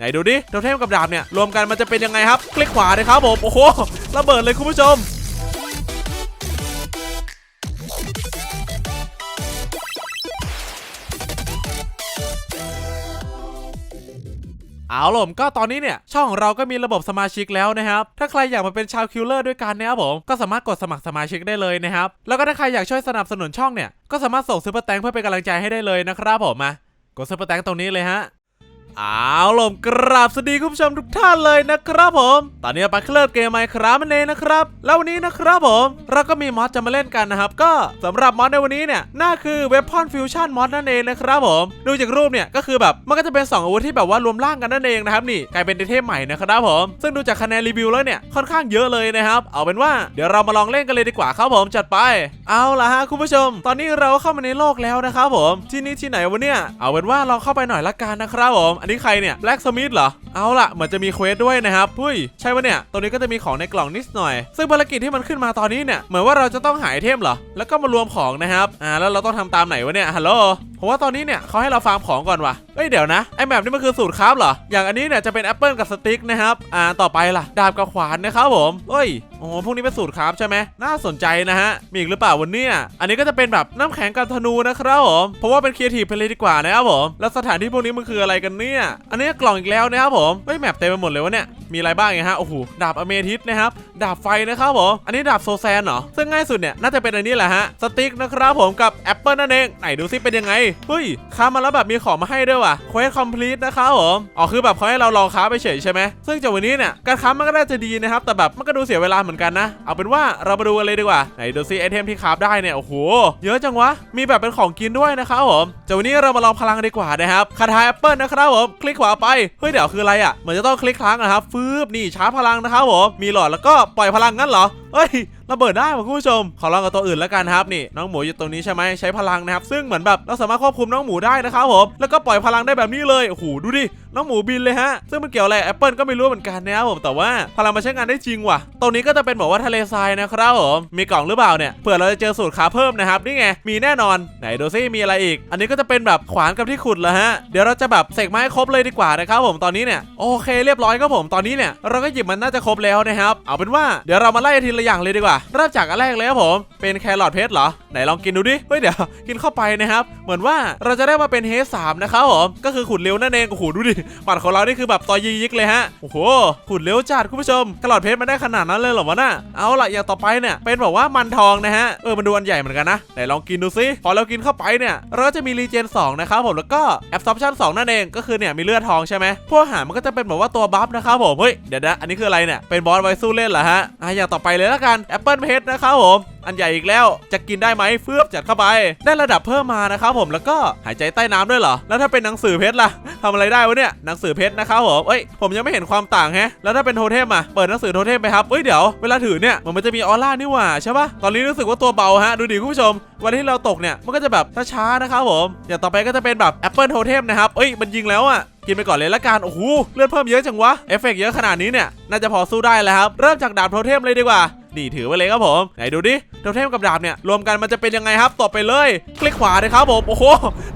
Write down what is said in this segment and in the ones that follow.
ไหนดูดิโทเทมกับดาบเนี่ยรวมกันมันจะเป็นยังไงครับ คลิกขวาเลยครับผมโอ้โหระเบิดเลยคุณผู้ชมเอาล่ะก็ตอนนี้เนี่ย ช่องของเราก็มีระบบสมาชิกแล้วนะครับ ถ้าใครอยากมาเป็นชาวคิลเลอร์ด้วยกันนะครับผม ก็สามารถกดสมัครสมาชิกได้เลยนะครับ แล้วก็ถ้าใครอยากช่วยสนับสนุนช่องเนี่ย ก็สามารถส่งซูเปอร์แตงเพื่อเป็นกำลังใจให้ได้เลยนะครับผมมากดซูเปอร์แตงตรงนี้เลยฮะ เอาล่ะกราบสวัสดีคุณผู้ชมทุกท่านเลยนะครับผม ตอนนี้ไปเคลิบเกมไมครับมันเองนะครับ แล้ววันนี้นะครับผม เราก็มีมอดจะมาเล่นกันนะครับ ก็สำหรับมอดในวันนี้เนี่ยน่าคือ Weapon Fusion Mod นั่นเองนะครับผม ดูจากรูปเนี่ยก็คือแบบมันก็จะเป็น 2 อาวุธที่แบบว่ารวมร่างกันนั่นเองนะครับนี่กลายเป็นเทมใหม่นะครับผม ซึ่งดูจากคะแนนรีวิวแล้วเนี่ยค่อนข้างเยอะเลยนะครับเอาเป็นว่าเดี๋ยวเรามาลองเล่นกันเลยดีกว่าครับผมจัดไป เอาล่ะฮะคุณผู้ชม ตอนนี้เราเข้ามาในโลกแล้วนะครับผมที่นี่ที่ไหนวะเนี่ยเอาเป็นว่าเราเข้าไปหน่อยละกันนะครับผมอันนี้ใครเนี่ยแบล็กสมิธเหรอ เอาล่ะ เหมือนจะมีเควสด้วยนะครับพุ้ย ใช่ปะเนี่ยตรงนี้ก็จะมีของในกล่องนิดหน่อย ซึ่งภารกิจที่มันขึ้นมาตอนนี้เนี่ย เหมือนว่าเราจะต้องหายเทมเหรอ แล้วก็มารวมของนะครับ อ่า แล้วเราต้องทำตามไหนวะเนี่ย ฮัลโหล ผมว่าตอนนี้เนี่ยเขาให้เราฟาร์มของก่อนว่ะเอ้ยเดี๋ยวนะไอแมปนี่มันคือสูตรคราฟเหรอ อย่างอันนี้เนี่ยจะเป็นแอปเปิลกับสติ๊กนะครับ อ่าต่อไปล่ะ ดาบกับขวานนะครับผมเอ้ยโอ้โหพวกนี้เป็นสูตรคราฟใช่ไหมน่าสนใจนะฮะ มีอีกหรือเปล่าวันนี้อันนี้ก็จะเป็นแบบน้ำแข็งกับธนูนะครับผม เพราะว่าเป็นครีเอทีฟไปเลยดีกว่านะครับผม แล้วสถานที่พวกนี้มันคืออะไรกันเนี่ย อันนี้กล่องอีกแล้วนะครับผมเฮ้ยแมปเต็มไปหมดเลยวะเนี่ย มีอะไรบ้างไงฮะ โอ้โห ดาบอเมทิสนะครับ ดาบไฟนะครับผม อันนี้ดาบโซแซนเหรอ ซึ่งง่ายสุดเนี่ยน่าจะเป็นอันนี้แหละฮะ สติ๊กนะครับผมกับแอปเปิลนั่นเอง ไหนดูซิเป็นยังไงเฮ้ยค้ามาแล้วแบบมีของมาให้ด้วยว่ะเควสคอมพลีทนะครับผมอ๋อคือแบบเขาให้เราลองค้าไปเฉยใช่ไหมซึ่งจากวันนี้เนี่ยการค้ามันก็น่าจะดีนะครับแต่แบบมันก็ดูเสียเวลาเหมือนกันนะ เอาเป็นว่าเรามาดูกันเลยดีกว่าไหนดูซิไอเทมที่คราได้เนี่ยโอ้โหเยอะจังวะมีแบบเป็นของกินด้วยนะครับผมจากวันนี้เรามาลองพลังดีกว่านะครับคาถาแอปเปิลนะครับผมคลิกขวาไปเฮ้ยเดี๋ยวคืออะไรอะเหมือนจะต้องคลิกครั้งนะครับฟืบนี่ชาร์จพลังนะครับผมมีหลอดแล้วก็ปล่อยพลังงั้นเหรอเฮ้ย ระเบิดได้คุณผู้ชม ขอลองกับตัวอื่นแล้วกันครับนี่น้องหมูอยู่ตรงนี้ใช่ไหมใช้พลังนะครับซึ่งเหมือนแบบเราสามารถควบคุมน้องหมูได้นะครับผมแล้วก็ปล่อยพลังได้แบบนี้เลยโอ้โหดูดิ น้องหมูบินเลยฮะ ซึ่งมันเกี่ยวอะไรแอปเปิลก็ไม่รู้เหมือนกันนะครับผมแต่ว่าพลังมาใช้งานได้จริงว่ะ ตรงนี้ก็จะเป็นบอกว่าทะเลทรายนะครับผมมีกล่องหรือเปล่าเนี่ยเผื่อเราจะเจอสูตรขาเพิ่มนะครับนี่ไงมีแน่นอนไหนดูซิมีอะไรอีก อันนี้ก็จะเป็นแบบขวานกับที่ขุดเหรอฮะเดี๋ยวเราจะแบบเสกไม้ครบเลยดีกว่านะครับผมตอนนี้เนี่ยโอเคเรียบร้อยครับผมตอนนี้เนี่ยเราก็หยิบมันน่าจะครบแล้วนะครับเอาเป็นว่าเดี๋ยวเรามาไล่ทีละอย่างเลยดีกว่าเริ่มจากอันแรกเลยครับผมเป็นแครอทเพชรเหรอ ไหนลองกินดูดิ เฮ้ยเดี๋ยวกินเข้าไปนะครับ เหมือนว่าเราจะได้มาเป็นเฮสามนะครับผม ก็คือขุดเร็วนั่นเอง โอ้โหดูดิบัตรของเรานี่คือแบบต่อยิยิกเลยฮะ โอ้โห ขุดเร็วจัดคุณผู้ชมแครอทเพชรมันได้ขนาดนั้นเลยเหรอวะน่ะ เอาล่ะอย่างต่อไปเนี่ยเป็นแบบว่ามันทองนะฮะ เออมันดูอันใหญ่เหมือนกันนะ ไหนลองกินดูซิ พอเรากินเข้าไปเนี่ย เราจะมีรีเจน2นะครับผมแล้วก็แอบซอปชั่น2นั่นเอง ก็คือเนี่ยมีเลือดทองใช่ไหมพวกอาหารมันก็จะเป็นแบบว่าตัวบัฟนะครับผม เฮ้ยเดี๋ยวนะ อันนี้คืออะไรเนี่ย เป็นบอสไว้สู้เล่นเหรอฮะอะอย่างต่อไปเลยละกันแอปเปิลเพชรนะครับผมอันใหญ่อีกแล้วจะกินได้ไหมเฟือบจัดเข้าไป ได้ระดับเพิ่มมานะครับผมแล้วก็หายใจใต้น้ำด้วยเหรอ แล้วถ้าเป็นหนังสือเพชรล่ะทำอะไรได้วะเนี่ยหนังสือเพชรนะครับผมเอ้ยผมยังไม่เห็นความต่างแฮะแล้วถ้าเป็นโทเทมอะเปิดหนังสือโทเทมไปครับเอ้ยเดี๋ยวเวลาถือเนี่ยมันจะมีออร่านี่หว่าใช่ปะตอนนี้รู้สึกว่าตัวเบาฮะดูดิคุณผู้ชมวันที่เราตกเนี่ยมันก็จะแบบช้าๆนะครับผมอย่างต่อไปก็จะเป็นแบบแอปเปิลโทเทมนะครับเอ้ยมันยิงแล้วอะกินไปก่อนเลยละกัน โอ้โห เลือดเพิ่มเยอะจังวะ เอฟเฟกเยอะขนาดนี้เนี่ย น่าจะพอสู้ได้แล้วครับ เริ่มจากดาบโทเทมเลยดีกว่า นี่ถือไว้เลยครับผม ไหนดูดิ โทเทมกับดาบเนี่ยรวมกันมันจะเป็นยังไงครับต่อไปเลย คลิกขวาเลยครับผมโอ้โห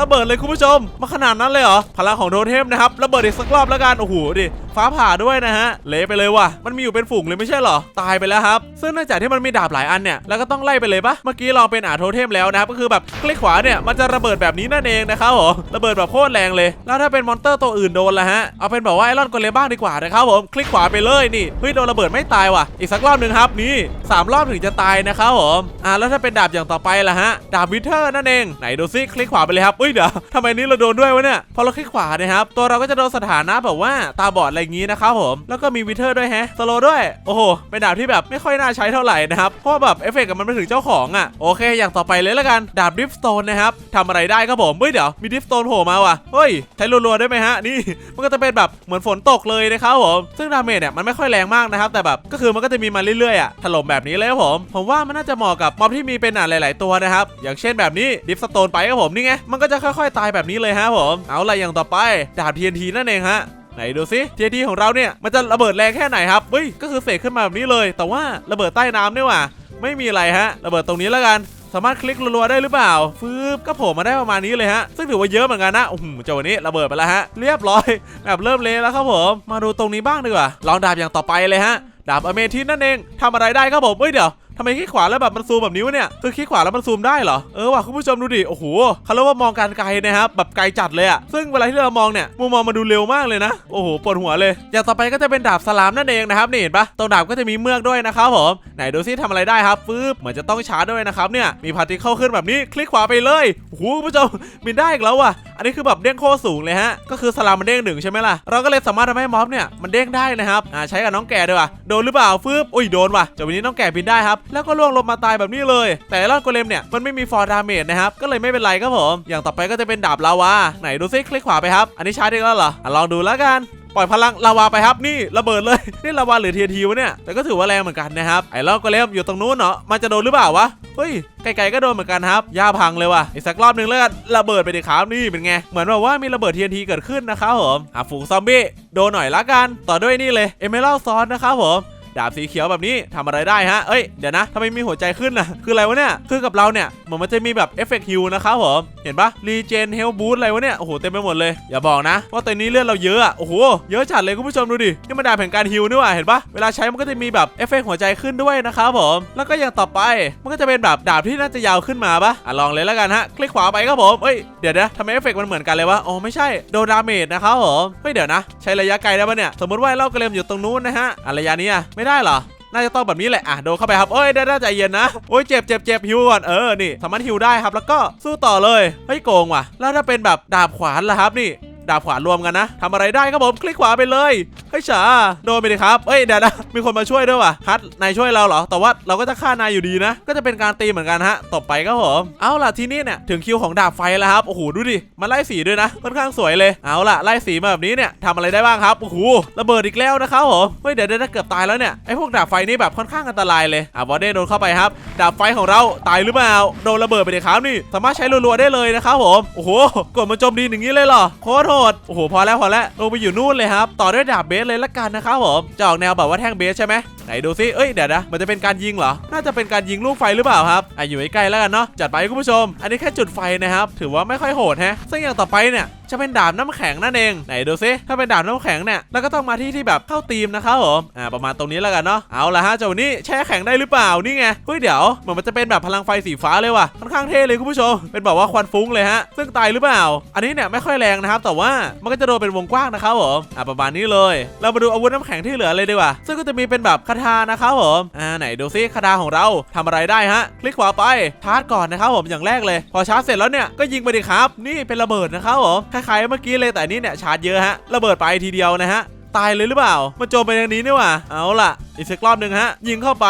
ระเบิดเลยคุณผู้ชม มาขนาดนั้นเลยเหรอพลังของโทเทมนะครับระเบิดอีกสักรอบแล้วกันโอ้โหดิฟ้าผ่าด้วยนะฮะเละไปเลยว่ะมันมีอยู่เป็นฝูงเลยไม่ใช่เหรอตายไปแล้วครับ ซึ่งเนื่องจากที่มันมีดาบหลายอันเนี่ยแล้วก็ต้องไล่ไปเลยปะเมื่อกี้ลองเป็นอาโทเทมแล้วนะครับก็คือแบบคลิกขวาเนี่ยมันจะระเบิดแบบนี้นั่นเองนะครับผมระเบิดแบบโคตรแรงเลย แล้วถ้าเป็นมอนเตอร์ตัวอื่นโดนละฮะเอาเป็นแบบว่าไอรอนโกเลมบ้างดีกว่านะครับผมคลิกขวาไปเลยนี่เฮ้ยโดนระเบิดไม่ตายว่ะอีกสักรอบหนึ่งครับนี่สามรอบถึงจะตายนะครับผมอ่าแล้วถ้าเป็นดาบอย่างต่อไปล่ะฮะดาบวิเทอร์นั่นเองไหนดูซิคลิกขวาไปเลยครับเฮ้ยเดี๋ยวทำไมนี้เราโดนด้วยวะเนี่ยพอเราคลิกขวานะครับตัวเราก็จะโดนสถานะแบบว่าตาบอดอะไรอย่างงี้นะครับผมแล้วก็มีวิเทอร์ด้วยแฮะสโลด้วยโอ้โหเป็นดาบที่แบบไม่ค่อยน่าใช้เท่าไหร่นะครับเพราะแบบเอฟเฟกต์กับมันไม่ถึงเจ้าของอะโอเค อย่างต่อไปเลยละกันดาบดิฟสโตนนะครับทำอะไรได้ครับผมเฮ้ยเดี๋ยวมีดิฟสโตนโผล่มาว่ะเฮ้ยใช้รัวๆได้ไหมฮะนี่มันก็จะเป็นแบบเหมือนฝนตกเลยนะครับผมซึ่งดาเมจเนี่ยมันไม่ค่อยแรงมากนะครับแต่แบบก็คือมันก็จะมีมาเรื่อยๆอะถล่มแบบนี้เลยครับผมผมว่ามันน่าจะเหมาะกับม็อบที่มีเป็นอะหลาย ๆ ตัวนะครับ อย่างเช่นแบบนี้ดิฟสโตนไปครับผมนี่ไง มันก็จะค่อย ๆ ตายแบบนี้เลยฮะผม เอาละไรอย่างต่อไปดาบ TNT นั่นเองฮะไหนดูซิ TNT ของเราเนี่ยมันจะระเบิดแรงแค่ไหนครับเฮ้ยก็คือเสกขึ้นมาแบบนี้เลย แต่ว่าระเบิดใต้น้ำนี่หว่าไม่มีอะไรฮะ ระเบิดตรงนี้แล้วกันสามารถคลิกรัวๆได้หรือเปล่าฟืบก็โผล่มาได้ประมาณนี้เลยฮะ ซึ่งถือว่าเยอะเหมือนกันนะโอ้โหเจ้าวันนี้ระเบิดไปแล้วฮะ เรียบร้อย แบบเริ่มเละแล้วครับผม มาดูตรงนี้บ้างดีกว่าลองดาบอย่างต่อไปเลยฮะ ดาบอเมทิสนั่นเองทำอะไรได้ครับผมเอ้ยเดี๋ยว ทำไมคลิกขวาแล้วแบบมันซูมแบบนี้วะเนี่ยคือคลิกขวาแล้วมันซูมได้เหรอเออว่ะคุณผู้ชมดูดิโอ้โหเขาเรียกว่ามองการไกลนะครับแบบไกลจัดเลยอะซึ่งเวลาที่เรามองเนี่ยมุมมองมันดูเร็วมากเลยนะโอ้โหปวดหัวเลย อย่างต่อไปก็จะเป็นดาบสลามนั่นเองนะครับนี่เห็นปะตรงดาบก็จะมีเมือกด้วยนะครับผมไหนดูซิทำอะไรได้ครับฟืบเหมือนจะต้องชาร์จด้วยนะครับเนี่ยมีพาร์ติเคิลขึ้นแบบนี้คลิกขวาไปเลยโอ้โหคุณผู้ชมบินได้อีกแล้วว่ะอันนี้คือแบบเด้งโคตรสูงเลยฮะก็คือสลามมันเด้งหนึ่งใช่ไหมล่ะเราก็เลยสามารถทำให้ม็อบเนี่ยมันเด้งได้นะครับอ่าใช้กับน้องแก่ด้วยว่ะโดนหรือเปล่าฟืบอุ้ยโดนว่ะจ้าวันนี้น้องแก่บินได้ครับแล้วก็ล่วงลงมาตายแบบนี้เลย แต่รอนโกเลมเนี่ยมันไม่มีฟอร์ดาเมจนะครับก็เลยไม่เป็นไรครับผม อย่างต่อไปก็จะเป็นดาบลาวาไหนดูซิคลิกขวาไปครับ อันนี้ชาร์จได้แล้วเหรออะลองดูแล้วกันปล่อยพลังลาวาไปครับนี่ระเบิดเลย นี่ลาวาหรือเทียทีวะเนี่ยแต่ก็ถือว่าแรงเหมือนกันนะครับไอ้รอนโกเลมอยู่ตรงนู้นเนาะมันจะโดนหรือเปล่าวะเฮ้ยไกลๆก็โดนเหมือนกันครับย่าพังเลยว่ะอีกสักรอบหนึ่งแล้วกันระเบิดไปดิครับนี่เป็นไงเหมือนแบบว่ามีระเบิด TNT เกิดขึ้นนะครับผมอะฝูงซอมบี้โดนหน่อยละกันต่อด้วยนี่เลยเอเมอรัลซอนนะครับผม ดาบสีเขียวแบบนี้ทำอะไรได้ฮะ เอ้ย เดี๋ยวนะทำไมมีหัวใจขึ้นนะคืออะไรวะเนี่ย คือกับเราเนี่ย เหมือนมันจะมีแบบเอฟเฟกต์ฮิลนะครับผม เห็นปะรีเจนเฮลบูสอะไรวะเนี่ย โอ้โห เต็มไปหมดเลย อย่าบอกนะ ว่าตอนนี้เลือดเราเยอะอะโอ้โห เยอะจัดเลยคุณผู้ชมดูดิ นี่มันดาบแห่งการฮิลนี่ว่าเห็นปะเวลาใช้มันก็จะมีแบบเอฟเฟกต์หัวใจขึ้นด้วยนะครับผม แล้วก็อย่างต่อไป มันก็จะเป็นแบบดาบที่น่าจะยาวขึ้นมาปะอะลองเลยแล้วกันฮะ คลิกขวาไปครับผมเอ้ย เดี๋ยวนะทำไมเอฟเฟกต์มันเหมือนกันเลยวะอ๋อไม่ใช่โดนดาเมจนะครับผมเฮ้ยเดี๋ยวนะ ใช้ระยะไกลได้ปะเนี่ยสมมติว่าเล่ากระเลมอยู่ตรงนู้นนะฮะอะระยะนี้อะไม่ได้เหรอน่าจะต้องแบบนี้แหละ อะ โดนเข้าไปครับ เอ้ย ได้ใจเย็นนะ โอ้ย เจ็บเจ็บเจ็บฮิวก่อน เออ นี่ สามารถฮิวได้ครับ แล้วก็สู้ต่อเลย เฮ้ย โกงว่ะ แล้วถ้าเป็นแบบดาบขวานล่ะครับ นี่ ดาบขวานรวมกันนะทำอะไรได้ครับผมคลิกขวาไปเลยเฮ้ยฉาโดนไปดิครับเอ้ยเดี๋ยวนะมีคนมาช่วยด้วยว่ะฮัทนายช่วยเราเหรอแต่ว่าเราก็จะฆ่านายอยู่ดีนะ ก็จะเป็นการตีเหมือนกันฮะตบไปครับผมเอาล่ะทีนี้เนี่ยถึงคิวของดาบไฟแล้วครับโอ้โหดูดิมันไล่สีด้วยนะค่อนข้างสวยเลยเอาล่ะไล่สีมาแบบนี้เนี่ยทำอะไรได้บ้างครับโอ้โหระเบิดอีกแล้วนะครับผมเฮ้ยเดี๋ยวเดี๋ยวเกือบตายแล้วเนี่ยไอ้พวกดาบไฟนี่แบบค่อนข้างอันตรายเลยอะบอดเด้โดนเข้าไปครับดาบไฟของเราตายหรือเปล่าโดนระเบิดไปเดิครับนี่ สามารถใช้รัวๆได้เลยนะครับผมโอ้โหกดมาโจมดีอย่างนี้เลยเหรอโคตรโหด โอ้โห พอแล้วพอแล้วลงไปอยู่นู่นเลยครับ ต่อด้วยดาบเบสเลยละกันนะครับผมจะออกแนวแบบว่าแท่งเบสใช่ไหมไหนดูซิเอ้ย เดี๋ยวนะ มันจะเป็นการยิงเหรอ น่าจะเป็นการยิงลูกไฟหรือเปล่าครับอะอยู่ใกล้ๆแล้วกันเนาะ จัดไปคุณผู้ชม อันนี้แค่จุดไฟนะครับ ถือว่าไม่ค่อยโหดแฮะซึ่งอย่างต่อไปเนี่ย จะเป็นดาบน้ำแข็งนั่นเองไหนดูซิถ้าเป็นดาบน้ำแข็งเนี่ยเราก็ต้องมาที่ที่แบบเข้าตีมนะครับผมอ่าประมาณตรงนี้แล้วกันเนาะเอาละฮะเจ้านี่แช่แข็งได้หรือเปล่านี่ไงเฮ้ยเดี๋ยวเหมือนมันจะเป็นแบบพลังไฟสีฟ้าเลยว่ะค่อนข้างเท่เลยคุณผู้ชมเป็นแบบว่าควันฟุ้งเลยฮะซึ่งตายหรือเปล่า อันนี้เนี่ยไม่ค่อยแรงนะครับ แต่ว่ามันก็จะโดนเป็นวงกว้างนะครับผมอ่าประมาณนี้เลย เรามาดูอาวุธน้ำแข็งที่เหลือเลยดีกว่า ซึ่งก็จะมีเป็นแบบคาถานะครับผมอ่าไหนดูซิคาถาของเราทำอะไรได้ฮะ คลิกขวาไปชาร์จก่อนนะครับผมอย่างแรกเลย พอชาร์จเสร็จแล้วเนี่ยก็ยิงไปดิครับ นี่เป็นระเบิดนะครับผมคล้ายๆเมื่อกี้เลยแต่นี่เนี่ยชาร์จเยอะฮะระเบิดไปทีเดียวนะฮะตายเลยหรือเปล่า มันโจมไปทางนี้นี่หว่า เอาล่ะ อีกสักรอบหนึ่งฮะ ยิงเข้าไป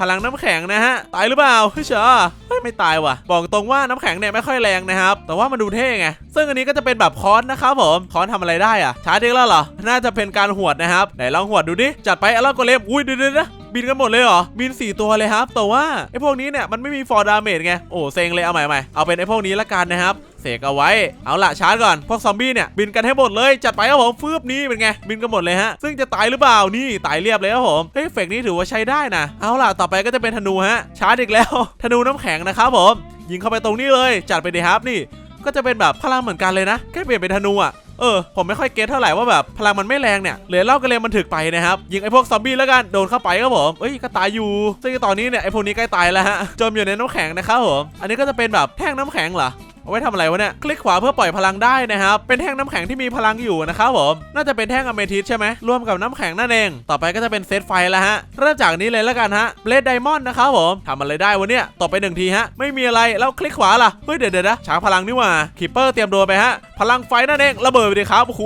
พลังน้ำแข็งนะฮะ ตายหรือเปล่าเฮ้ยเชอเฮ้ยไม่ตายว่ะ บอกตรงว่าน้ำแข็งเนี่ยไม่ค่อยแรงนะครับ แต่ว่ามันดูเท่ไง ซึ่งอันนี้ก็จะเป็นแบบคอนนะครับผม คอนทำอะไรได้อะชาร์จเองแล้วเหรอ น่าจะเป็นการหวดนะครับ ไหนลองหวดดูดิ จัดไปเอาล่ะโกเลมอุ้ยเดี๋ยวๆนะ บินกันหมดเลยเหรอ บิน 4 ตัวเลยครับ แต่ว่าไอ้พวกนี้เนี่ยมันไม่มีฟอร์ดาเมจไง โอ้เซ็งเลยเอาใหม่ใหม่เอาเป็นไอ้พวกนี้ละกันนะครับเสกเอาไว้ เอาละชาร์จก่อน พวกซอมบี้เนี่ยบินกันให้หมดเลย จัดไปครับผมฟืบนี้เป็นไง บินกันหมดเลยฮะ ซึ่งจะตายหรือเปล่า นี่ตายเรียบเลยครับผม เฮ้ยเฟกนี้ถือว่าใช้ได้นะ เอาล่ะ ต่อไปก็จะเป็นธนูฮะ ชาร์จอีกแล้ว ธนูน้ำแข็งนะครับผม ยิงเข้าไปตรงนี้เลย จัดไปดีครับนี่ ก็จะเป็นแบบพลังเหมือนกันเลยนะ แค่เปลี่ยนเป็นธนูอะ เออผมไม่ค่อยเก็ตเท่าไหร่ว่าแบบพลังมันไม่แรงเนี่ยเหลือเล่ากระเลมมันถึกไปนะครับยิงไอ้พวกซอมบี้แล้วกันโดนเข้าไปครับผมเอ้ยก็ตายอยู่ซึ่งตอนนี้เนี่ยไอ้พวกนี้ใกล้ตายแล้วฮะจมอยู่ในน้ำแข็งนะครับผมอันนี้ก็จะเป็นแบบแท่งน้ำแข็งเหรอ เอาไว้ทำอะไรวะเนี่ย คลิกขวาเพื่อปล่อยพลังได้นะครับ เป็นแท่งน้ำแข็งที่มีพลังอยู่นะครับผม น่าจะเป็นแท่งอเมทิสใช่ไหมรวมกับน้ำแข็งนั่นเอง ต่อไปก็จะเป็นเซตไฟแล้วฮะ เริ่มจากนี้เลยแล้วกันฮะเบลดไดมอนด์นะครับผมทำอะไรได้วะเนี่ยตบไปหนึ่งทีฮะ ไม่มีอะไร แล้วคลิกขวาล่ะ เฮ้ยเดี๋ยวเดี๋ยวนะช้างพลังนี่ว่าคิปเปอร์เตรียมโดนไปฮะ พลังไฟนั่นเอง ระเบิดไปเลยครับโอ้โห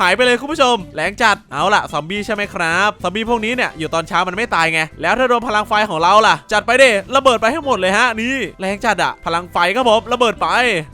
หายไปเลยคุณผู้ชม แรงจัด เอาล่ะซอมบี้ใช่ไหมครับซอมบี้พวกนี้เนี่ยอยู่ตอนเช้ามันไม่ตายไง แล้วถ้าโดนพลังไฟของเราล่ะ จัดไปเด้ระเบิดไปให้หมดเลยฮะนี่แรงจัดอะพลังไฟครับผมระเบิดไป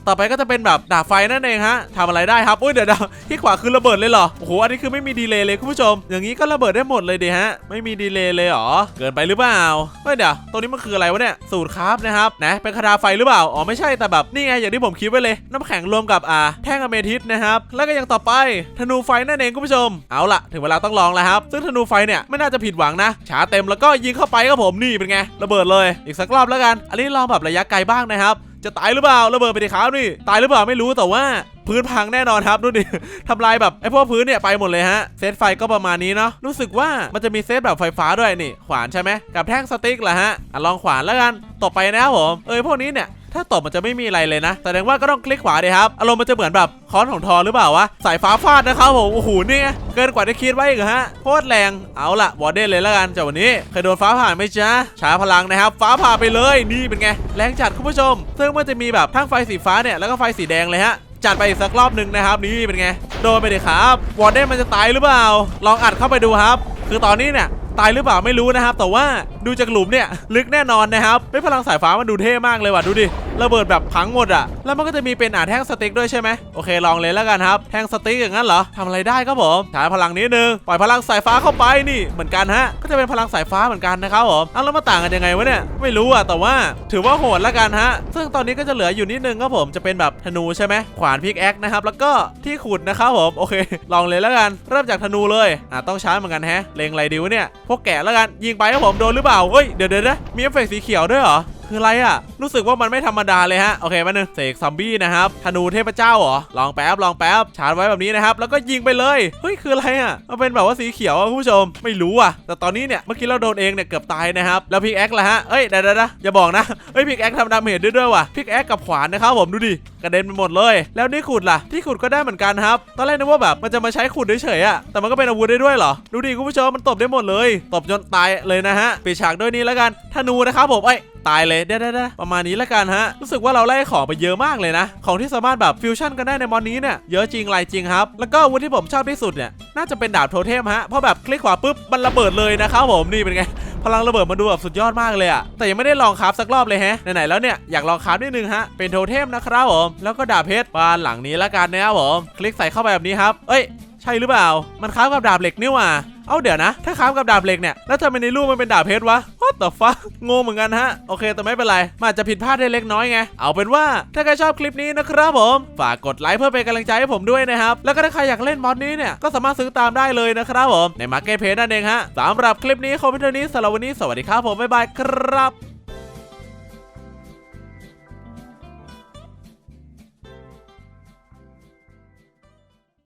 ต่อไปก็จะเป็นแบบดาบไฟนั่นเองฮะทำอะไรได้ครับอุ้ยเดี๋ยวเดี๋ยวที่ขวาคือระเบิดเลยเหรอโอ้โหอันนี้คือไม่มีดีเลย์เลยคุณผู้ชม อย่างนี้ก็ระเบิดได้หมดเลยดิฮะไม่มีดีเลย์เลยหรอเกินไปหรือเปล่าเฮ้ยเดี๋ยวตรงนี้มันคืออะไรวะเนี่ยสูตรครับนะครับนะเป็นคาถาไฟหรือเปล่าอ๋อไม่ใช่แต่แบบนี่ไงอย่างที่ผมคิดไว้เลย น้ำแข็งรวมกับอ่าแท่งอเมทิสนะครับแล้วก็ย่างต่อไปธนูไฟนั่นเองคุณผู้ชม เอาล่ะ ถึงเวลาต้องลองแล้วครับ ซึ่งธนูไฟเนี่ยไม่น่าจะผิดหวังนะชาเต็มแล้วก็ยิงเข้าไปครับผมนี่เป็นไงระเบิดเลยอีกสักรอบแล้วกัน อันนี้ลองแบบระยะไกลบ้างนะครับ จะตายหรือเปล่าระเบิดไปดิครับนี่ตายหรือเปล่าไม่รู้แต่ว่าพื้นพังแน่นอนครับดูดิทำลายแบบไอ้พวกพื้นเนี่ยไปหมดเลยฮะเซตไฟก็ประมาณนี้เนาะรู้สึกว่ามันจะมีเซตแบบไฟฟ้าด้วยนี่ขวานใช่ไหมกับแท่งสติ๊กเหรอฮะอะลองขวานแล้วกันตบไปนะครับผมเอ้ยพวกนี้เนี่ย ถ้าตอบมันจะไม่มีอะไรเลยนะ แสดงว่าก็ต้องคลิกขวาดีครับ อารมณ์มันจะเหมือนแบบค้อนของทอหรือเปล่าวะ สายฟ้าฟาดนะครับผม โอ้โหนี่เกินกว่าที่คิดไว้อีกฮะ โคตรแรง เอาละวอร์เดนเลยแล้วกันจากวันนี้ เคยโดนฟ้าผ่าไหมจ๊ะช้าพลังนะครับ ฟ้าผ่าไปเลย นี่เป็นไง แรงจัดคุณผู้ชม ซึ่งมันจะมีแบบทั้งไฟสีฟ้าเนี่ย แล้วก็ไฟสีแดงเลยฮะจัดไปอีกสักรอบหนึ่งนะครับ นี่เป็นไง โดนไปเลยครับ วอร์เดนมันจะตายหรือเปล่า ลองอัดเข้าไปดูครับ คือตอนนี้เนี่ย ตายหรือเปล่าไม่รู้นะครับ แต่ว่าดูจากหลุมเนี่ยลึกแน่นอนนะครับไม่พลังสายฟ้ามันดูเท่มากเลยว่ะดูดิระเบิดแบบพังหมดอะแล้วมันก็จะมีเป็นอ่าแท่งสติ๊กด้วยใช่ไหมโอเคลองเลยแล้วกันครับแท่งสติ๊กอย่างนั้นเหรอทำอะไรได้ครับผมใช้พลังนิดนึงปล่อยพลังสายฟ้าเข้าไปนี่เหมือนกันฮะก็จะเป็นพลังสายฟ้าเหมือนกันนะครับผมเอาแล้วมาต่างกันยังไงวะเนี่ยไม่รู้อะแต่ว่าถือว่าโหดแล้วกันฮะซึ่งตอนนี้ก็จะเหลืออยู่นิดนึงครับผมจะเป็นแบบธนูใช่ไหมขวานพิกแอคนะครับแล้วก็ที่ขุดนะครับผมโอเค ลองเลยแล้วกันเริ่มจากธนูเลยอะต้องใช้เหมือนกันฮะเลงอะไรดีวะเนี่ยพวกแกะแล้วกันยิงไปครับผมโดนหรือเปล่าเฮ้ยเดี๋ยวเดี๋ยวนะมีเอฟเฟกต์สีเขียวด้วยเหรอ คืออะไรอะรู้สึกว่ามันไม่ธรรมดาเลยฮะโอเคมาหนึ่งเสกซอมบี้นะครับธนูเทพเจ้าเหรอลองแป๊บลองแป๊บชาร์จไว้แบบนี้นะครับแล้วก็ยิงไปเลยเฮ้ยคืออะไรอะมันเป็นแบบว่าสีเขียวอะคุณผู้ชมไม่รู้อะแต่ตอนนี้เนี่ยเมื่อกี้เราโดนเองเนี่ยเกือบตายนะครับแล้วพิกแอคละฮะเอ้ยเดี๋ยวเดอย่าบอกนะเอ้ยพิกแอคทำดาเมจด้วยด้วยว่ะพิกแอคกับขวานนะครับผมดูดิกระเด็นไปหมดเลย แล้วนี่ขุดล่ะที่ขุดก็ได้เหมือนกันครับตอนแรกนึกว่าแบบมันจะมาใช้ขุดเฉยๆอะแต่มันก็เป็นอาวุธได้ด้วยเหรอดูดิคุณผู้ชมมันตบได้หมดเลย ตบจนตายเลยนะฮะปิดฉากด้วยนี้แล้วกันธนูนะครับผมเอ้ยตายเลยเด้ได้ประมาณนี้แล้วกันฮะ รู้สึกว่าเราไล่ของไปเยอะมากเลยนะ ของที่สามารถแบบฟิวชั่นกันได้ในมอนนี้เนี่ยเยอะจริงหลายจริงครับ แล้วก็อาวุธที่ผมชอบที่สุดเนี่ยน่าจะเป็นดาบโทเทมฮะเพราะแบบคลิกขวาปุ๊บมันระเบิดเลยนะครับผมนี่เป็นไงพลังระเบิดมันดูแบบสุดยอดมากเลยอะแต่ยังไม่ได้ลองคราฟสักรอบเลยฮะ ไหน ๆ แล้วเนี่ย อยากลองคราฟนิดนึงฮะ เป็นโทเทมนะครับผม แล้วก็ดาบเพชรบานหลังนี้แล้วกันนะครับผม คลิกใส่เข้าไปแบบนี้ครับ เอ้ย ช่หรือเปล่า มันคราฟกับดาบเหล็กนี่หว่า เอ้าเดี๋ยวนะ ถ้าคราฟกับดาบเหล็กเนี่ย แล้วทำไมในรูปมันเป็นดาบเพชรวะ What the fuck งงเหมือนกันฮะ โอเค แต่ไม่เป็นไร มันอาจจะผิดพลาดได้เล็กน้อยไง เอาเป็นว่า ถ้าใครชอบคลิปนี้นะครับผม ฝากกดไลค์เพื่อเป็นกำลังใจให้ผมด้วยนะครับ แล้วก็ถ้าใครอยากเล่นมอดนี้เนี่ย ก็สามารถซื้อตามได้เลยนะครับผม ในมาร์เก็ตเพจนั่นเองฮะสำหรับคลิปนี้คอมพิวเตอร์นี้สำหรับวันนี้สวัสดีครับผมบ๊ายบายครับ